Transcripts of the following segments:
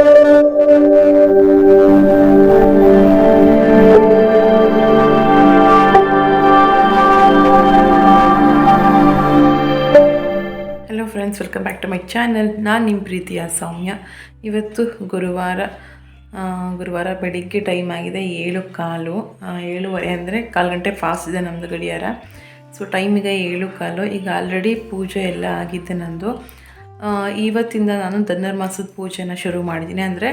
Hello friends welcome back to my channel ನಾನು ನಿಮ್ಮ ಪ್ರೀತಿಯ ಸೌಮ್ಯ. ಇವತ್ತು ಗುರುವಾರ ಗುರುವಾರ ಬೆಳಿಗ್ಗೆ ಟೈಮ್ ಆಗಿದೆ ಏಳು ಕಾಲು. ಏಳುವರೆ ಅಂದರೆ ಕಾಲು ಗಂಟೆ ಫಾಸ್ಟ್ ಇದೆ ನಮ್ಮದು ಗಡಿಯಾರ. ಸೊ ಟೈಮಿಗೆ ಏಳು ಕಾಲು. ಈಗ ಆಲ್ರೆಡಿ ಪೂಜೆ ಎಲ್ಲ ಆಗಿದೆ ನಂದು. ಇವತ್ತಿಂದ ನಾನು ಧನುರ್ಮಾಸದ ಪೂಜೆನ ಶುರು ಮಾಡಿದ್ದೀನಿ. ಅಂದರೆ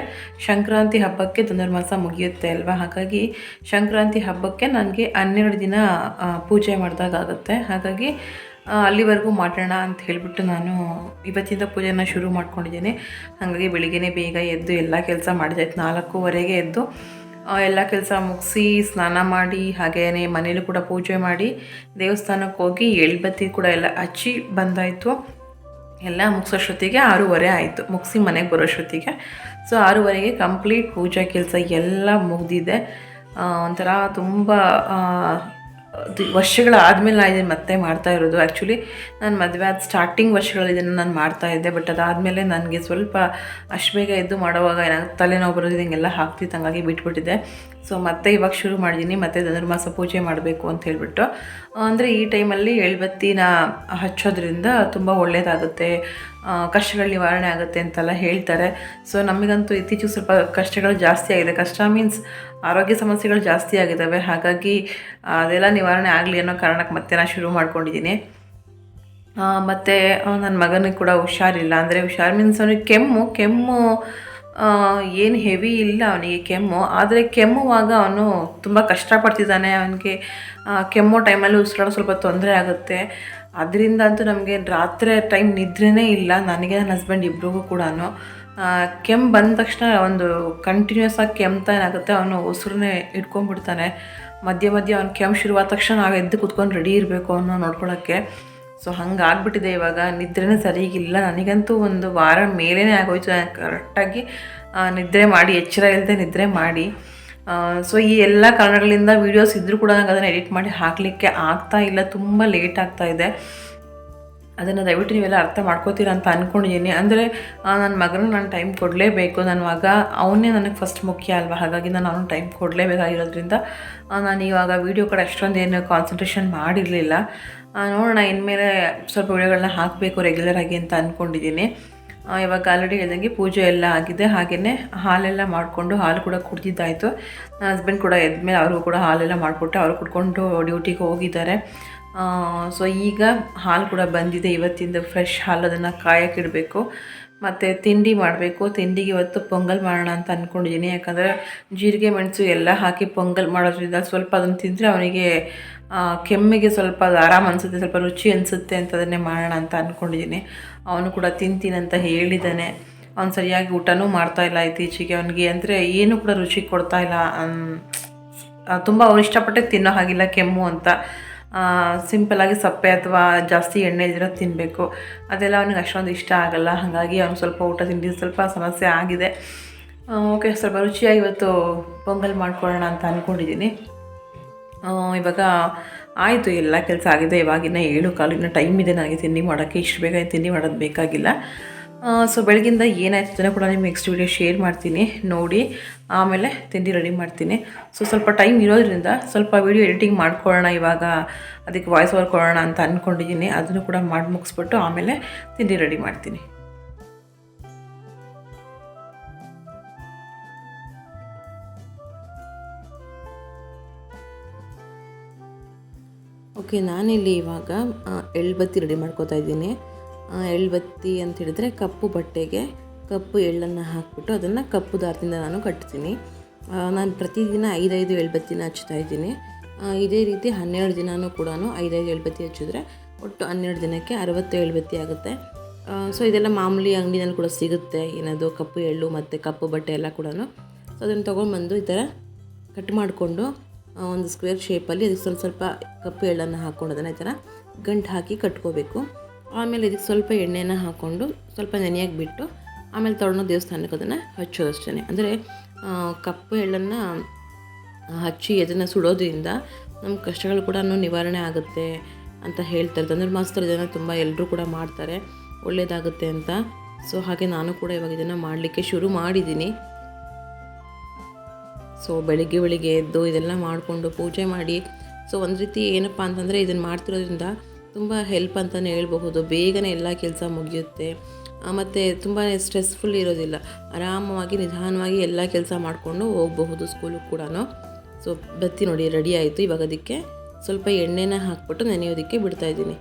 ಸಂಕ್ರಾಂತಿ ಹಬ್ಬಕ್ಕೆ ಧನುರ್ಮಾಸ ಮುಗಿಯುತ್ತೆ ಅಲ್ವಾ? ಹಾಗಾಗಿ ಸಂಕ್ರಾಂತಿ ಹಬ್ಬಕ್ಕೆ ನನಗೆ ಹನ್ನೆರಡು ದಿನ ಪೂಜೆ ಮಾಡಿದಾಗುತ್ತೆ ಹಾಗಾಗಿ ಅಲ್ಲಿವರೆಗೂ ಮಾಡೋಣ ಅಂತ ಹೇಳಿಬಿಟ್ಟು ನಾನು ಇವತ್ತಿಂದ ಪೂಜೆನ ಶುರು ಮಾಡ್ಕೊಂಡಿದ್ದೀನಿ. ಹಾಗಾಗಿ ಬೆಳಿಗ್ಗೆನೇ ಬೇಗ ಎದ್ದು ಎಲ್ಲ ಕೆಲಸ ಮಾಡಿದಾಯ್ತು ನಾಲ್ಕೂವರೆಗೆ ಎದ್ದು ಎಲ್ಲ ಕೆಲಸ ಮುಗಿಸಿ ಸ್ನಾನ ಮಾಡಿ ಹಾಗೆಯೇ ಮನೇಲೂ ಕೂಡ ಪೂಜೆ ಮಾಡಿ ದೇವಸ್ಥಾನಕ್ಕೆ ಹೋಗಿ ಎಳ್ಬತ್ತಿ ಕೂಡ ಎಲ್ಲ ಹಚ್ಚಿ ಬಂದಾಯಿತು. ಎಲ್ಲ ಮುಗಿಸೋಷ್ಟೊತ್ತಿಗೆ ಆರೂವರೆ ಆಯಿತು, ಮುಗಿಸಿ ಮನೆಗೆ ಬರೋಷ್ಟೊತ್ತಿಗೆ ಸೊ ಆರೂವರೆಗೆ ಕಂಪ್ಲೀಟ್ ಪೂಜಾ ಕೆಲಸ ಎಲ್ಲ ಮುಗಿದಿದೆ. ಒಂಥರ ತುಂಬ ವರ್ಷಗಳಾದಮೇಲೆ ನಾನು ಇದನ್ನು ಮತ್ತೆ ಮಾಡ್ತಾ ಇರೋದು. ಆ್ಯಕ್ಚುಲಿ ನಾನು ಮದುವೆ ಆದ ಸ್ಟಾರ್ಟಿಂಗ್ ವರ್ಷಗಳಲ್ಲಿ ಇದನ್ನು ನಾನು ಮಾಡ್ತಾ ಇದ್ದೆ ಬಟ್ ಅದಾದಮೇಲೆ ನನಗೆ ಸ್ವಲ್ಪ ಅಷ್ಟು ಬೇಗ ಎದ್ದು ಮಾಡುವಾಗ ಏನಾಗುತ್ತೆ ತಲೆನೋವು ಬರೋದು ಹಿಂಗೆಲ್ಲ ಹಾಕ್ತಿತ್ತು ಹಂಗಾಗಿ ಬಿಟ್ಬಿಟ್ಟಿದೆ ಸೊ ಮತ್ತೆ ಇವಾಗ ಶುರು ಮಾಡಿದ್ದೀನಿ ಮತ್ತೆ ಧನುರ್ಮಾಸ ಪೂಜೆ ಮಾಡಬೇಕು ಅಂತ ಹೇಳ್ಬಿಟ್ಟು. ಅಂದರೆ ಈ ಟೈಮಲ್ಲಿ ಎಳ್ಬತ್ತಿನ ಹಚ್ಚೋದ್ರಿಂದ ತುಂಬ ಒಳ್ಳೆಯದಾಗುತ್ತೆ ಕಷ್ಟಗಳು ನಿವಾರಣೆ ಆಗುತ್ತೆ ಅಂತೆಲ್ಲ ಹೇಳ್ತಾರೆ. ಸೊ ನಮಗಂತೂ ಇತ್ತೀಚೆಗೆ ಸ್ವಲ್ಪ ಕಷ್ಟಗಳು ಜಾಸ್ತಿ ಆಗಿದೆ. ಕಷ್ಟ ಮೀನ್ಸ್ ಆರೋಗ್ಯ ಸಮಸ್ಯೆಗಳು ಜಾಸ್ತಿ ಆಗಿದ್ದಾವೆ. ಹಾಗಾಗಿ ಅದೆಲ್ಲ ನಿವಾರಣೆ ಆಗಲಿ ಅನ್ನೋ ಕಾರಣಕ್ಕೆ ಮತ್ತೆ ನಾನು ಶುರು ಮಾಡ್ಕೊಂಡಿದ್ದೀನಿ ಮತ್ತು ನನ್ನ ಮಗನಿಗೆ ಕೂಡ ಹುಷಾರಿಲ್ಲ. ಅಂದರೆ ಹುಷಾರು ಮೀನ್ಸ್ ಅವನಿಗೆ ಕೆಮ್ಮು. ಕೆಮ್ಮು ಏನು ಹೆವಿ ಇಲ್ಲ ಅವನಿಗೆ ಕೆಮ್ಮು. ಆದರೆ ಕೆಮ್ಮುವಾಗ ಅವನು ತುಂಬ ಕಷ್ಟಪಡ್ತಿದ್ದಾನೆ. ಅವನಿಗೆ ಕೆಮ್ಮು ಟೈಮಲ್ಲಿ ಉಸಿರಾಡೋ ಸ್ವಲ್ಪ ತೊಂದರೆ ಆಗುತ್ತೆ. ಅದರಿಂದ ಅಂತೂ ನಮಗೆ ರಾತ್ರಿ ಟೈಮ್ ನಿದ್ರೆನೇ ಇಲ್ಲ. ನನಗೆ ನನ್ನ ಹಸ್ಬೆಂಡ್ ಇಬ್ರಿಗೂ ಕೂಡ ಕೆಮ್ಮು ಬಂದ ತಕ್ಷಣ ಒಂದು ಕಂಟಿನ್ಯೂಸ್ ಆಗಿ ಕೆಮ್ತಾ ಏನಾಗುತ್ತೆ ಅವನು ಉಸಿರನ್ನೇ ಇಟ್ಕೊಂಡ್ಬಿಡ್ತಾನೆ ಮಧ್ಯ ಮಧ್ಯೆ ಅವ್ನು ಕೆಮ್ಮು ಶುರುವಾದ ತಕ್ಷಣ ನಾವು ಎದ್ದು ಕುತ್ಕೊಂಡು ರೆಡಿ ಇರಬೇಕು ಅವನ್ನ ನೋಡ್ಕೊಳ್ಳೋಕ್ಕೆ ಸೊ ಹಂಗೆ ಆಗ್ಬಿಟ್ಟಿದೆ ಇವಾಗ. ನಿದ್ರೆನೇ ಸರಿಗಿಲ್ಲ. ನನಗಂತೂ ಒಂದು ವಾರ ಮೇಲೇ ಆಗೋಯ್ತು. ಕರೆಕ್ಟಾಗಿ ನಿದ್ರೆ ಮಾಡಿ, ಎಚ್ಚರ ಇಲ್ಲದೆ ನಿದ್ರೆ ಮಾಡಿ. ಸೊ ಈ ಎಲ್ಲ ಕಾರಣಗಳಿಂದ ವೀಡಿಯೋಸ್ ಇದ್ದರೂ ಕೂಡ ನನಗೆ ಅದನ್ನು ಎಡಿಟ್ ಮಾಡಿ ಹಾಕಲಿಕ್ಕೆ ಆಗ್ತಾ ಇಲ್ಲ. ತುಂಬ ಲೇಟ್ ಆಗ್ತಾ ಇದೆ. ಅದನ್ನು ದಯವಿಟ್ಟು ನೀವೆಲ್ಲ ಅರ್ಥ ಮಾಡ್ಕೋತೀರ ಅಂತ ಅಂದ್ಕೊಂಡಿದ್ದೀನಿ ಅಂದರೆ ನನ್ನ ಮಗನ ನಾನು ಟೈಮ್ ಕೊಡಲೇಬೇಕು. ನನ್ನ ಮಗ, ಅವನೇ ನನಗೆ ಫಸ್ಟ್ ಮುಖ್ಯ ಅಲ್ವಾ? ಹಾಗಾಗಿ ನಾನು ಅವನು ಟೈಮ್ ಕೊಡಲೇಬೇಕಾಗಿರೋದ್ರಿಂದ ನಾನು ಇವಾಗ ವೀಡಿಯೋ ಕಡೆ ಏನು ಕಾನ್ಸಂಟ್ರೇಷನ್ ಮಾಡಿರಲಿಲ್ಲ. ನೋಡೋಣ, ಇನ್ಮೇಲೆ ಸ್ವಲ್ಪ ವಿಡಿಯೋಗಳನ್ನ ಹಾಕಬೇಕು ರೆಗ್ಯುಲರಾಗಿ ಅಂತ ಅಂದ್ಕೊಂಡಿದ್ದೀನಿ ಇವಾಗ ಆಲ್ರೆಡಿ ಹೇಳ್ದಂಗೆ ಪೂಜೆ ಎಲ್ಲ ಆಗಿದೆ. ಹಾಗೆಯೇ ಹಾಲೆಲ್ಲ ಮಾಡಿಕೊಂಡು ಹಾಲು ಕೂಡ ಕುಡ್ದಿದ್ದಾಯಿತು. ನನ್ನ ಹಸ್ಬೆಂಡ್ ಕೂಡ ಎದ್ಮೇಲೆ ಅವರು ಕೂಡ ಹಾಲೆಲ್ಲ ಮಾಡಿಕೊಟ್ಟು ಅವರು ಕುಡ್ಕೊಂಡು ಡ್ಯೂಟಿಗೆ ಹೋಗಿದ್ದಾರೆ. ಸೊ ಈಗ ಹಾಲು ಕೂಡ ಬಂದಿದೆ. ಇವತ್ತಿಂದ ಫ್ರೆಶ್ ಹಾಲು ಅದನ್ನು ಕಾಯಕ್ಕಿಡಬೇಕು ಮತ್ತು ತಿಂಡಿ ಮಾಡಬೇಕು. ತಿಂಡಿಗೆ ಇವತ್ತು ಪೊಂಗಲ್ ಮಾಡೋಣ ಅಂತ ಅಂದ್ಕೊಂಡಿದ್ದೀನಿ ಯಾಕಂದರೆ ಜೀರಿಗೆ, ಮೆಣಸು ಎಲ್ಲ ಹಾಕಿ ಪೊಂಗಲ್ ಮಾಡೋದ್ರಿಂದ ಸ್ವಲ್ಪ ಅದನ್ನು ತಿಂದರೆ ಅವನಿಗೆ ಕೆಮ್ಮಿಗೆ ಸ್ವಲ್ಪ ಆರಾಮ ಅನಿಸುತ್ತೆ, ಸ್ವಲ್ಪ ರುಚಿ ಅನಿಸುತ್ತೆ ಅಂತದನ್ನೇ ಮಾಡೋಣ ಅಂತ ಅಂದ್ಕೊಂಡಿದ್ದೀನಿ ಅವನು ಕೂಡ ತಿಂತೀನಿ ಅಂತ ಹೇಳಿದ್ದಾನೆ ಅವ್ನು ಸರಿಯಾಗಿ ಊಟನೂ ಮಾಡ್ತಾ ಇಲ್ಲ ಇತ್ತೀಚೆಗೆ. ಅವನಿಗೆ ಅಂದರೆ ಏನು ಕೂಡ ರುಚಿ ಕೊಡ್ತಾ ಇಲ್ಲ. ತುಂಬ ಅವ್ನು ಇಷ್ಟಪಟ್ಟೆ ತಿನ್ನೋ ಹಾಗಿಲ್ಲ ಕೆಮ್ಮು ಅಂತ. ಸಿಂಪಲಾಗಿ ಸಪ್ಪೆ ಅಥವಾ ಜಾಸ್ತಿ ಎಣ್ಣೆ ಇದ್ರೆ ತಿನ್ನಬೇಕು ಅದೆಲ್ಲ ಅವನಿಗೆ ಅಷ್ಟೊಂದು ಇಷ್ಟ ಆಗಲ್ಲ. ಹಾಗಾಗಿ ಅವ್ನು ಸ್ವಲ್ಪ ಊಟ ತಿಂಡಿ ಸ್ವಲ್ಪ ಸಮಸ್ಯೆ ಆಗಿದೆ. ಓಕೆ, ಸ್ವಲ್ಪ ರುಚಿಯಾಗಿ ಇವತ್ತು ಪೊಂಗಲ್ ಮಾಡ್ಕೊಳ್ಳೋಣ ಅಂತ ಅಂದ್ಕೊಂಡಿದ್ದೀನಿ ಇವಾಗ ಆಯಿತು, ಎಲ್ಲ ಕೆಲಸ ಆಗಿದೆ. ಇವಾಗಿನ ಏಳು ಕಾಲಿನ ಟೈಮ್ ಇದೆ ನನಗೆ ತಿಂಡಿ ಮಾಡೋಕ್ಕೆ. ಇಷ್ಟು ಬೇಗ ತಿಂಡಿ ಮಾಡೋದು ಬೇಕಾಗಿಲ್ಲ. ಸೊ ಬೆಳಗಿಂದ ಏನಾಯ್ತು ಅದನ್ನು ಕೂಡ ನಿಮ್ಮ ನೆಕ್ಸ್ಟ್ ವೀಡಿಯೋ ಶೇರ್ ಮಾಡ್ತೀನಿ. ನೋಡಿ, ಆಮೇಲೆ ತಿಂಡಿ ರೆಡಿ ಮಾಡ್ತೀನಿ. ಸೊ ಸ್ವಲ್ಪ ಟೈಮ್ ಇರೋದ್ರಿಂದ ಸ್ವಲ್ಪ ವೀಡಿಯೋ ಎಡಿಟಿಂಗ್ ಮಾಡ್ಕೊಳ್ಳೋಣ ಇವಾಗ. ಅದಕ್ಕೆ ವಾಯ್ಸ್ ಓವರ್ ಕೊಡೋಣ ಅಂತ ಅಂದ್ಕೊಂಡಿದ್ದೀನಿ ಅದನ್ನು ಕೂಡ ಮಾಡಿ ಮುಗಿಸ್ಬಿಟ್ಟು ಆಮೇಲೆ ತಿಂಡಿ ರೆಡಿ ಮಾಡ್ತೀನಿ. ಓಕೆ, ನಾನಿಲ್ಲಿ ಇವಾಗ ಎಳ್ಬತ್ತಿ ರೆಡಿ ಮಾಡ್ಕೋತಾ ಇದ್ದೀನಿ. ಎಳ್ಬತ್ತಿ ಅಂತ ಹೇಳಿದ್ರೆ ಕಪ್ಪು ಬಟ್ಟೆಗೆ ಕಪ್ಪು ಎಳ್ಳನ್ನು ಹಾಕ್ಬಿಟ್ಟು ಅದನ್ನು ಕಪ್ಪು ದಾರದಿಂದ ನಾನು ಕಟ್ತೀನಿ. ನಾನು ಪ್ರತಿದಿನ ಐದೈದು ಎಳ್ಬತ್ತಿನ ಹಚ್ತಾ ಇದ್ದೀನಿ. ಇದೇ ರೀತಿ ಹನ್ನೆರಡು ದಿನವೂ ಕೂಡ ಐದೈದು ಎಳ್ಬತ್ತಿ ಹಚ್ಚಿದ್ರೆ ಒಟ್ಟು ಹನ್ನೆರಡು ದಿನಕ್ಕೆ ಅರವತ್ತು ಎಳ್ಬತ್ತಿ ಆಗುತ್ತೆ. ಸೊ ಇದೆಲ್ಲ ಮಾಮೂಲಿ ಅಂಗಡಿನಲ್ಲಿ ಕೂಡ ಸಿಗುತ್ತೆ. ಏನದು ಕಪ್ಪು ಎಳ್ಳು ಮತ್ತು ಕಪ್ಪು ಬಟ್ಟೆ ಎಲ್ಲ ಕೂಡ ಸೊ ಅದನ್ನು ತೊಗೊಂಡ್ಬಂದು ಈ ಥರ ಕಟ್ ಮಾಡಿಕೊಂಡು ಒಂದು ಸ್ಕ್ವೇರ್ ಶೇಪಲ್ಲಿ ಅದಕ್ಕೆ ಸ್ವಲ್ಪ ಸ್ವಲ್ಪ ಕಪ್ಪು ಎಳ್ಳನ್ನು ಹಾಕ್ಕೊಂಡು ಅದನ್ನು ಈ ಥರ ಗಂಟು ಹಾಕಿ ಕಟ್ಕೋಬೇಕು. ಆಮೇಲೆ ಇದಕ್ಕೆ ಸ್ವಲ್ಪ ಎಣ್ಣೆನ ಹಾಕ್ಕೊಂಡು ಸ್ವಲ್ಪ ನೆನೆಯಾಗಿ ಬಿಟ್ಟು ಆಮೇಲೆ ತೊಗೊಂಡು ದೇವಸ್ಥಾನಕ್ಕೆ ಅದನ್ನು ಹಚ್ಚೋದಷ್ಟೇ ಅಂದರೆ ಕಪ್ಪು ಎಳ್ಳನ್ನು ಹಚ್ಚಿ ಅದನ್ನು ಸುಡೋದ್ರಿಂದ ನಮ್ಮ ಕಷ್ಟಗಳು ಕೂಡ ನಿವಾರಣೆ ಆಗುತ್ತೆ ಅಂತ ಹೇಳ್ತಾರೆ ಮಾಸ್ತರ್ ಜನ ತುಂಬ ಎಲ್ಲರೂ ಕೂಡ ಮಾಡ್ತಾರೆ. ಒಳ್ಳೆಯದಾಗುತ್ತೆ ಅಂತ. ಸೊ ಹಾಗೆ ನಾನು ಕೂಡ ಇವಾಗ ಇದನ್ನು ಮಾಡಲಿಕ್ಕೆ ಶುರು ಮಾಡಿದ್ದೀನಿ. ಸೊ ಬೆಳಿಗ್ಗೆ ಬೆಳಿಗ್ಗೆ ಎದ್ದು ಇದೆಲ್ಲ ಮಾಡಿಕೊಂಡು ಪೂಜೆ ಮಾಡಿ. ಸೊ ಒಂದು ರೀತಿ ಏನಪ್ಪ ಅಂತಂದರೆ ಇದನ್ನು ಮಾಡ್ತಿರೋದ್ರಿಂದ ತುಂಬ ಹೆಲ್ಪ್ ಅಂತಲೇ ಹೇಳ್ಬಹುದು. ಬೇಗನೆ ಎಲ್ಲ ಕೆಲಸ ಮುಗಿಯುತ್ತೆ. ಮತ್ತು ತುಂಬಾ ಸ್ಟ್ರೆಸ್ಫುಲ್ ಇರೋದಿಲ್ಲ. ಆರಾಮವಾಗಿ, ನಿಧಾನವಾಗಿ ಎಲ್ಲ ಕೆಲಸ ಮಾಡಿಕೊಂಡು ಹೋಗಬಹುದು ಸ್ಕೂಲಿಗೆ ಕೂಡ ಸೊ ಬತ್ತಿ ನೋಡಿ ರೆಡಿ ಆಯಿತು. ಇವಾಗ ಅದಕ್ಕೆ ಸ್ವಲ್ಪ ಎಣ್ಣೆನ ಹಾಕ್ಬಿಟ್ಟು ನೆನೆಯೋದಕ್ಕೆ ಬಿಡ್ತಾ ಇದ್ದೀನಿ.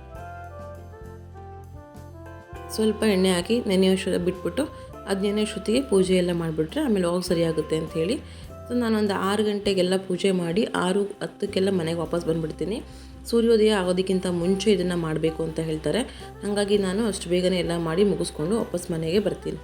ಸ್ವಲ್ಪ ಎಣ್ಣೆ ಹಾಕಿ ನೆನೆಯೋ ಬಿಟ್ಬಿಟ್ಟು ಅದು ಶುತಿಗೆ ಪೂಜೆ ಎಲ್ಲ ಮಾಡಿಬಿಟ್ರೆ ಆಮೇಲೆ ಹೋಗಿ ಸರಿಯಾಗುತ್ತೆ ಅಂತ ಹೇಳಿ ಸೊ ನಾನೊಂದು ಆರು ಗಂಟೆಗೆಲ್ಲ ಪೂಜೆ ಮಾಡಿ ಆರು ಹತ್ತಕ್ಕೆಲ್ಲ ಮನೆಗೆ ವಾಪಸ್ ಬಂದುಬಿಡ್ತೀನಿ. ಸೂರ್ಯೋದಯ ಆಗೋದಕ್ಕಿಂತ ಮುಂಚೆ ಇದನ್ನು ಮಾಡಬೇಕು ಅಂತ ಹೇಳ್ತಾರೆ. ಹಾಗಾಗಿ ನಾನು ಅಷ್ಟು ಬೇಗನೆ ಎಲ್ಲ ಮಾಡಿ ಮುಗಿಸ್ಕೊಂಡು ವಾಪಸ್ ಮನೆಗೆ ಬರ್ತೀನಿ.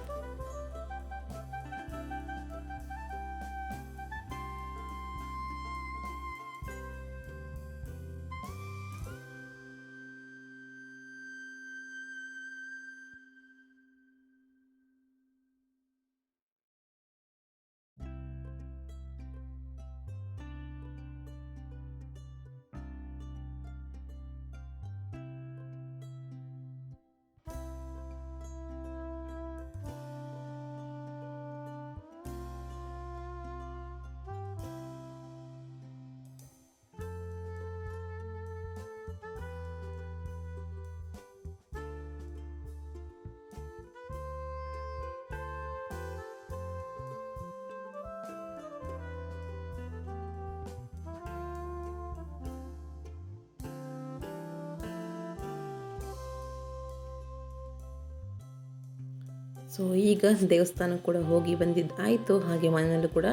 ಸೊ ಈಗ ದೇವಸ್ಥಾನಕ್ಕೆ ಕೂಡ ಹೋಗಿ ಬಂದಿದ್ದು ಆಯಿತು, ಹಾಗೆ ಮನೆಯಲ್ಲೂ ಕೂಡ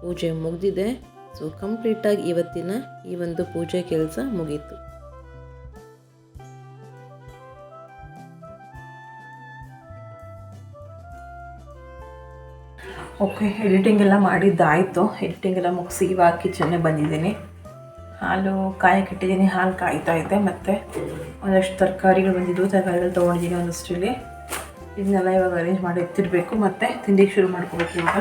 ಪೂಜೆ ಮುಗಿದಿದೆ. ಸೊ ಕಂಪ್ಲೀಟಾಗಿ ಇವತ್ತಿನ ಈ ಒಂದು ಪೂಜೆ ಕೆಲಸ ಮುಗೀತು. ಓಕೆ ಎಡಿಟಿಂಗ್ ಎಲ್ಲ ಮಾಡಿದ್ದಾಯಿತು ಎಡಿಟಿಂಗ್ ಎಲ್ಲ ಮುಗಿಸಿ ಇವಾಗ ಕಿಚನ್ನೇ ಬಂದಿದ್ದೀನಿ. ಹಾಲು ಕಾಯಕ್ಕೆ ಇಟ್ಟಿದ್ದೀನಿ, ಹಾಲು ಕಾಯ್ತಾ ಇದೆ. ಮತ್ತು ಒಂದಷ್ಟು ತರಕಾರಿಗಳು ಬಂದಿದ್ದು ತರಕಾರಿಗಳು ತೊಗೊಂಡಿದ್ದೀನಿ ಒಂದಷ್ಟರಲ್ಲಿ. ಇದನ್ನೆಲ್ಲ ಇವಾಗ ಅರೇಂಜ್ ಮಾಡಿ ಎತ್ತಿರಬೇಕು ಮತ್ತು ತಿಂಡಿಗೆ ಶುರು ಮಾಡ್ಕೋಬೇಕು ಇವಾಗ.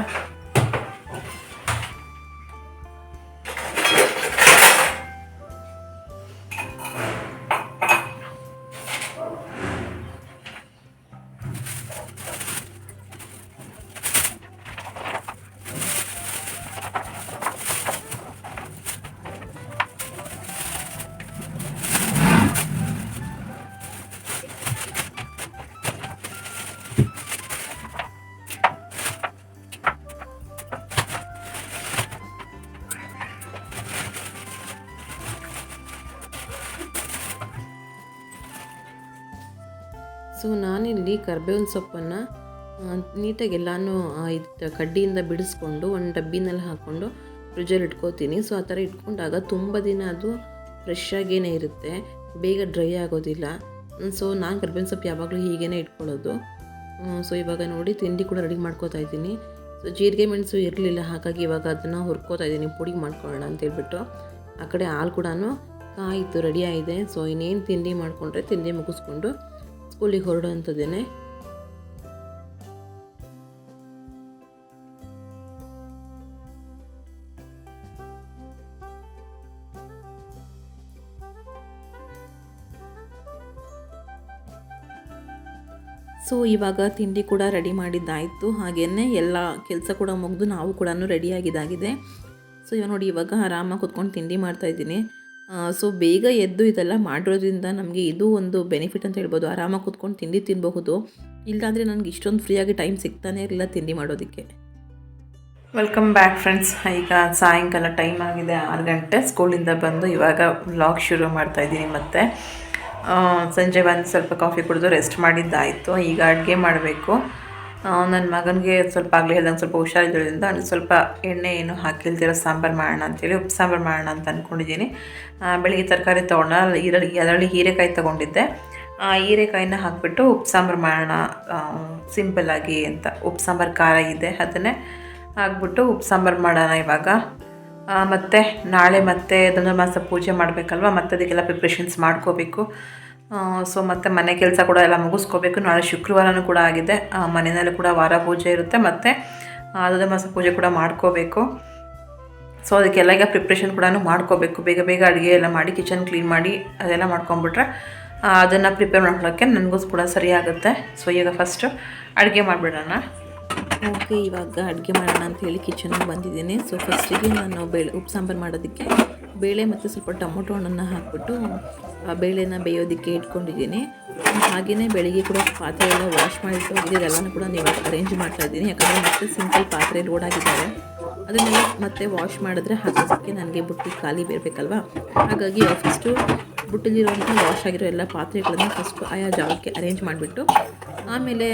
ಸೊ ನಾನಿಲ್ಲಿ ಕರ್ಬೇವಿನ ಸೊಪ್ಪನ್ನು ನೀಟಾಗಿ ಎಲ್ಲನೂ ಇದು ಕಡ್ಡಿಯಿಂದ ಬಿಡಿಸ್ಕೊಂಡು, ಒಂದು ಡಬ್ಬಿನಲ್ಲಿ ಹಾಕ್ಕೊಂಡು ಫ್ರಿಜ್ಜಲ್ಲಿ ಇಟ್ಕೋತೀನಿ. ಸೊ ಆ ಥರ ಇಟ್ಕೊಂಡಾಗ ತುಂಬ ದಿನ ಅದು ಫ್ರೆಶ್ ಆಗೇನೆ ಇರುತ್ತೆ. ಬೇಗ ಡ್ರೈ ಆಗೋದಿಲ್ಲ. ಸೊ ನಾನು ಕರ್ಬೇವಿನ ಸೊಪ್ಪು ಯಾವಾಗಲೂ ಹೀಗೇ ಇಟ್ಕೊಳ್ಳೋದು. ಸೊ ಇವಾಗ ನೋಡಿ ತಿಂಡಿ ಕೂಡ ರೆಡಿ ಮಾಡ್ಕೋತಾ ಇದ್ದೀನಿ. ಸೊ ಜೀರಿಗೆ ಮೆಣಸು ಇರಲಿಲ್ಲ, ಹಾಗಾಗಿ ಇವಾಗ ಅದನ್ನು ಹುರ್ಕೋತಾ ಇದ್ದೀನಿ. ಪುಡಿ ಮಾಡ್ಕೊಳ್ಳೋಣ ಅಂತ ಹೇಳ್ಬಿಟ್ಟು. ಆ ಕಡೆ ಹಾಲು ಕೂಡ ಕಾಯಿತು ರೆಡಿ ಆಗಿದೆ. ಸೊ ಇನ್ನೇನು ತಿಂಡಿ ಮಾಡಿಕೊಂಡ್ರೆ ತಿಂಡಿ ಮುಗಿಸ್ಕೊಂಡು ಸ್ಕೂಲಿಗೆ ಹೊರಡುವಂಥದ್ದೇನೆ. ಸೊ ಇವಾಗ ತಿಂಡಿ ಕೂಡ ರೆಡಿ ಮಾಡಿದ್ದಾಯಿತು. ಹಾಗೆಯೇ ಎಲ್ಲ ಕೆಲಸ ಕೂಡ ಮುಗಿದು ನಾವು ಕೂಡ ರೆಡಿಯಾಗಿದ್ದಾಗಿದೆ ಸೊ ಇವಾಗ ನೋಡಿ, ಇವಾಗ ಆರಾಮಾಗಿ ಕುತ್ಕೊಂಡು ತಿಂಡಿ ಮಾಡ್ತಾಯಿದ್ದೀನಿ ಸೊ ಬೇಗ ಎದ್ದು ಇದೆಲ್ಲ ಮಾಡಿರೋದ್ರಿಂದ ನಮಗೆ ಇದು ಒಂದು ಬೆನಿಫಿಟ್ ಅಂತ ಹೇಳ್ಬೋದು. ಆರಾಮಾಗಿ ಕೂತ್ಕೊಂಡು ತಿಂಡಿ ತಿನ್ನಬಹುದು ಇಲ್ಲಾಂದರೆ ನನಗೆ ಇಷ್ಟೊಂದು ಫ್ರೀಯಾಗಿ ಟೈಮ್ ಸಿಗ್ತಾನೆ ಇರಲಿಲ್ಲ ತಿಂಡಿ ಮಾಡೋದಕ್ಕೆ. ವೆಲ್ಕಮ್ ಬ್ಯಾಕ್ ಫ್ರೆಂಡ್ಸ್ ಈಗ ಸಾಯಂಕಾಲ ಟೈಮ್ ಆಗಿದೆ. ಆರು ಗಂಟೆ ಸ್ಕೂಲಿಂದ ಬಂದು ಇವಾಗ ವ್ಲಾಗ್ ಶುರು ಮಾಡ್ತಾ ಇದ್ದೀನಿ ಮತ್ತೆ. ಸಂಜೆ ಬಂದು ಸ್ವಲ್ಪ ಕಾಫಿ ಕುಡಿದು ರೆಸ್ಟ್ ಮಾಡಿದ್ದಾಯಿತು. ಈಗ ಅಡುಗೆ ಮಾಡಬೇಕು. ನನ್ನ ಮಗನಿಗೆ ಸ್ವಲ್ಪ ಆಗಲೇ ಹೇಳ್ದಂಗೆ ಸ್ವಲ್ಪ ಹುಷಾರಿದ್ದರಿಂದ ಸ್ವಲ್ಪ ಎಣ್ಣೆ ಏನು ಹಾಕಿಲ್ದಿರೋ ಸಾಂಬಾರು ಮಾಡೋಣ ಅಂತೇಳಿ ಉಪ್ಪು ಸಾಂಬಾರು ಮಾಡೋಣ ಅಂತ ಅಂದ್ಕೊಂಡಿದ್ದೀನಿ ಬೆಳಗ್ಗೆ ತರಕಾರಿ ತೊಗೊಂಡ ಈರಲ್ಲಿ ಅದರಲ್ಲಿ ಹೀರೆಕಾಯಿ ತೊಗೊಂಡಿದ್ದೆ. ಆ, ಹೀರೆಕಾಯಿನ ಹಾಕಿಬಿಟ್ಟು ಉಪ್ಪು ಸಾಂಬಾರು ಮಾಡೋಣ ಸಿಂಪಲ್ಲಾಗಿ ಅಂತ. ಉಪ್ಪು ಸಾಂಬಾರು ಖಾರ ಇದೆ ಅದನ್ನೇ ಹಾಕ್ಬಿಟ್ಟು ಉಪ್ಪು ಸಾಂಬಾರು ಮಾಡೋಣ ಇವಾಗ. ಮತ್ತೆ ನಾಳೆ ಮತ್ತೆ ಧನುರ್ಮಾಸ ಪೂಜೆ ಮಾಡಬೇಕಲ್ವ ಮತ್ತೆ ಅದಕ್ಕೆಲ್ಲ ಪ್ರಿಪ್ರೇಷನ್ಸ್ ಮಾಡ್ಕೋಬೇಕು. ಸೊ ಮತ್ತೆ ಮನೆ ಕೆಲಸ ಕೂಡ ಎಲ್ಲ ಮುಗಿಸ್ಕೋಬೇಕು. ನಾಳೆ ಶುಕ್ರವಾರನೂ ಕೂಡ ಆಗಿದೆ. ಮನೆಯಲ್ಲೂ ಕೂಡ ವಾರ ಪೂಜೆ ಇರುತ್ತೆ. ಮತ್ತು ಧನುರ್ಮಾಸ ಪೂಜೆ ಕೂಡ ಮಾಡ್ಕೋಬೇಕು. ಸೊ ಅದಕ್ಕೆಲ್ಲ ಈಗ ಪ್ರಿಪ್ರೇಷನ್ ಕೂಡ ಮಾಡ್ಕೋಬೇಕು. ಬೇಗ ಬೇಗ ಅಡುಗೆ ಎಲ್ಲ ಮಾಡಿ ಕಿಚನ್ ಕ್ಲೀನ್ ಮಾಡಿ, ಅದೆಲ್ಲ ಮಾಡ್ಕೊಂಬಿಟ್ರೆ ಅದನ್ನು ಪ್ರಿಪೇರ್ ಮಾಡ್ಕೊಳ್ಳೋಕ್ಕೆ ನನಗೂ ಕೂಡ ಸರಿಯಾಗುತ್ತೆ ಸೊ ಈಗ ಫಸ್ಟು ಅಡುಗೆ ಮಾಡಿಬಿಡೋಣ. ಓಕೆ ಇವಾಗ ಅಡುಗೆ ಮಾಡೋಣ ಅಂತ ಹೇಳಿ ಕಿಚನ್ಗೆ ಬಂದಿದ್ದೀನಿ. ಸೊ ಫಸ್ಟಿಗೆ ನಾನು ಬೇಳೆ, ಉಪ್ಪು ಸಾಂಬಾರು ಮಾಡೋದಕ್ಕೆ ಬೇಳೆ ಮತ್ತು ಸ್ವಲ್ಪ ಟೊಮೊಟೊ ಹಣ್ಣನ್ನು ಹಾಕ್ಬಿಟ್ಟು ಬೇಳೆನ ಬೇಯೋದಕ್ಕೆ ಇಟ್ಕೊಂಡಿದ್ದೀನಿ. ಹಾಗೆಯೇ ಬೆಳಿಗ್ಗೆ ಕೂಡ ಪಾತ್ರೆ ಎಲ್ಲ ವಾಶ್ ಮಾಡಿಟ್ಟು ಇದೆಲ್ಲನೂ ಕೂಡ ನೀವು ಅರೇಂಜ್ ಮಾಡ್ತಾ ಇದ್ದೀನಿ. ಯಾಕಂದರೆ ಮತ್ತೆ ಸಿಂಪಲ್ ಪಾತ್ರೆ ಲೋಡ್ ಆಗಿದ್ದಾರೆ. ಅದನ್ನೆಲ್ಲ ಮತ್ತೆ ವಾಶ್ ಮಾಡಿದ್ರೆ ಹಾಕೋದಕ್ಕೆ ನನಗೆ ಬುಟ್ಟಿ ಖಾಲಿ ಬೇರಬೇಕಲ್ವಾ? ಹಾಗಾಗಿ ಫಸ್ಟು ಬುಟ್ಟಿಲಿರುವಂಥ ವಾಶ್ ಆಗಿರೋ ಎಲ್ಲ ಪಾತ್ರೆಗಳನ್ನು ಫಸ್ಟು ಆಯಾ ಜಾಗಕ್ಕೆ ಅರೇಂಜ್ ಮಾಡಿಬಿಟ್ಟು, ಆಮೇಲೆ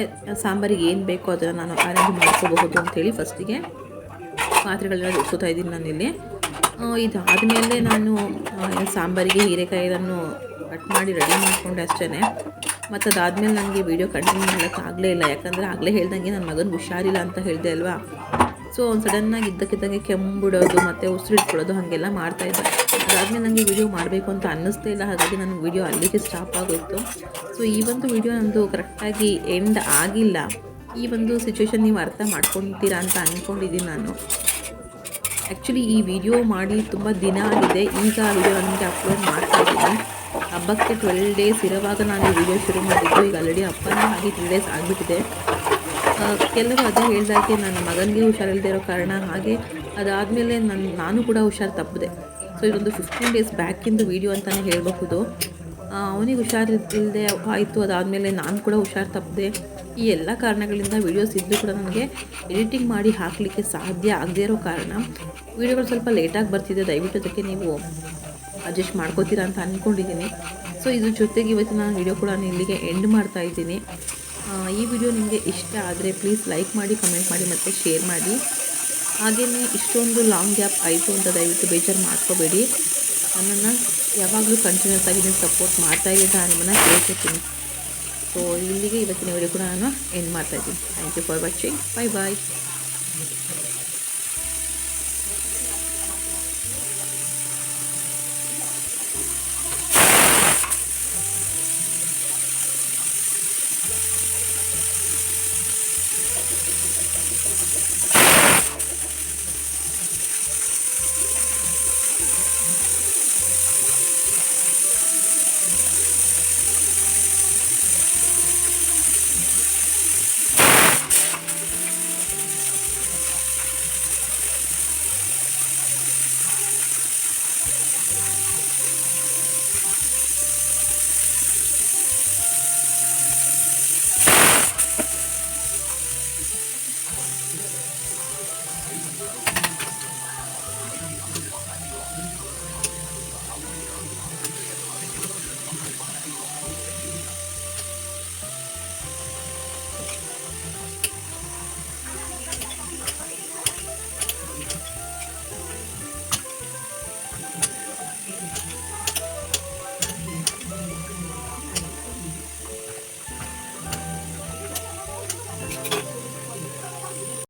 ಸಾಂಬಾರಿಗೆ ಏನು ಬೇಕೋ ಅದನ್ನು ನಾನು ಅರೇಂಜ್ ಮಾಡ್ಕೋಬಹುದು ಅಂತೇಳಿ ಫಸ್ಟಿಗೆ ಪಾತ್ರೆಗಳನ್ನ ಇದ್ದೀನಿ ನಾನಿಲ್ಲಿ. ಆ, ಇದಾದಮೇಲೆ ನಾನು ಸಾಂಬಾರಿಗೆ ಹೀರೆಕಾಯಿ ಇದನ್ನು ಕಟ್ ಮಾಡಿ ರೆಡಿ ಮಾಡಿಕೊಂಡೆ ಅಷ್ಟೇ ಮತ್ತು ಅದಾದಮೇಲೆ ನನಗೆ ವೀಡಿಯೋ ಕಂಟಿನ್ಯೂ ಮಾಡೋಕ್ಕಾಗಲೇ ಇಲ್ಲ. ಯಾಕಂದರೆ ಆಗಲೇ ಹೇಳ್ದಂಗೆ ನನ್ನ ಮಗನಿಗೆ ಹುಷಾರಿಲ್ಲ ಅಂತ ಹೇಳಿದೆ ಅಲ್ವಾ? ಸೊ ಒಂದು ಸಡನ್ನಾಗಿ ಇದ್ದಕ್ಕಿದ್ದಂಗೆ ಕೆಮ್ಮಿಡೋದು ಮತ್ತು ಉಸಿರು ಇಟ್ಕೊಳ್ಳೋದು ಹಾಗೆಲ್ಲ ಮಾಡ್ತಾಯಿದ್ದೆ ಅದಾದಮೇಲೆ ನನಗೆ ವಿಡಿಯೋ ಮಾಡಬೇಕು ಅಂತ ಅನ್ನಿಸ್ತಾ ಇಲ್ಲ. ಹಾಗಾಗಿ ನನ್ನ ವಿಡಿಯೋ ಅಲ್ಲಿಗೆ ಸ್ಟಾಪ್ ಆಗೋಯ್ತು. ಸೊ ಈ ಒಂದು ವಿಡಿಯೋ ನಮ್ಮದು ಕರೆಕ್ಟಾಗಿ ಎಂಡ್ ಆಗಿಲ್ಲ. ಈ ಒಂದು ಸಿಚುವೇಶನ್ ನೀವು ಅರ್ಥ ಮಾಡ್ಕೊತೀರಾ ಅಂತ ಅಂದ್ಕೊಂಡಿದ್ದೀನಿ ನಾನು. ಆ್ಯಕ್ಚುಲಿ ಈ ವಿಡಿಯೋ ಮಾಡಿ ತುಂಬ ದಿನ ಆಗಿದೆ. ಈಗ ವಿಡಿಯೋ ನನಗೆ ಅಪ್ಲೋಡ್ ಮಾಡ್ತಾ ಇದ್ದೀನಿ. ಹಬ್ಬಕ್ಕೆ ಟ್ವೆಲ್ ಡೇಸ್ ಇರುವಾಗ ನಾನು ಈ ವಿಡಿಯೋ ಶುರು ಮಾಡಿದ್ದು. ಈಗ ಆಲ್ರೆಡಿ ಹಬ್ಬನೇ ಆಗಿ ತ್ರೀ ಡೇಸ್ ಆಗಿಬಿಟ್ಟಿದೆ. ಕೆಲವರು ಕೆಲವು ಅದೇ ಹೇಳಿದಾಗೆ ನನ್ನ ಮಗನಿಗೆ ಹುಷಾರಿಲ್ಲದೆ ಇರೋ ಕಾರಣ ಹಾಗೆ ಅದಾದಮೇಲೆ ನನ್ನ ನಾನು ಕೂಡ ಹುಷಾರು ತಪ್ಪಿದೆ. ಸೊ ಇದೊಂದು ಫಿಫ್ಟೀನ್ ಡೇಸ್ ಬ್ಯಾಕಿಂದು ವಿಡಿಯೋ ಅಂತಲೇ ಹೇಳಬಹುದು. ಅವನಿಗೆ ಹುಷಾರಿಲ್ಲದೆ ಆಯಿತು. ಅದಾದಮೇಲೆ ನಾನು ಕೂಡ ಹುಷಾರು ತಪ್ಪಿದೆ. ಈ ಎಲ್ಲ ಕಾರಣಗಳಿಂದ ವೀಡಿಯೋಸ್ ಇದ್ದರೂ ಕೂಡ ನನಗೆ ಎಡಿಟಿಂಗ್ ಮಾಡಿ ಹಾಕಲಿಕ್ಕೆ ಸಾಧ್ಯ ಆಗದೇ ಇರೋ ಕಾರಣ ವೀಡಿಯೋಗಳು ಸ್ವಲ್ಪ ಲೇಟಾಗಿ ಬರ್ತಿದೆ. ದಯವಿಟ್ಟು ಅದಕ್ಕೆ ನೀವು ಅಡ್ಜಸ್ಟ್ ಮಾಡ್ಕೋತೀರಾ ಅಂತ ಅಂದ್ಕೊಂಡಿದ್ದೀನಿ ಸೊ ಇದ್ರ ಜೊತೆಗೆ ಇವತ್ತು ನಾನು ವಿಡಿಯೋ ಕೂಡ ಇಲ್ಲಿಗೆ ಎಂಡ್ ಮಾಡ್ತಾ ಇದ್ದೀನಿ. ಈ ವಿಡಿಯೋ ನಿಮಗೆ ಇಷ್ಟ ಆದರೆ ಪ್ಲೀಸ್ ಲೈಕ್ ಮಾಡಿ ಕಮೆಂಟ್ ಮಾಡಿ ಮತ್ತು ಶೇರ್ ಮಾಡಿ. ಹಾಗೆಯೇ ಇಷ್ಟೊಂದು ಲಾಂಗ್ ಗ್ಯಾಪ್ ಆಯಿತು ಅಂತ ದಯವಿಟ್ಟು ಬೇಜಾರು ಮಾಡ್ಕೋಬೇಡಿ. ನನ್ನನ್ನು ಯಾವಾಗಲೂ ಕಂಟಿನ್ಯೂಸ್ ಆಗಿ ನೀವು ಸಪೋರ್ಟ್ ಮಾಡ್ತಾ ಇದ್ದೀರಾ ನಾನು ನಿಮ್ಮನ್ನು ಕೇಳ್ಕೊತೀನಿ. ಸೊ ಇಲ್ಲಿಗೆ ಇವತ್ತಿನ ವಿಡಿಯೋ ಕೂಡ ನಾನು ಎಂಡ್ ಮಾಡ್ತಾ ಇದ್ದೀನಿ thank you for watching bye bye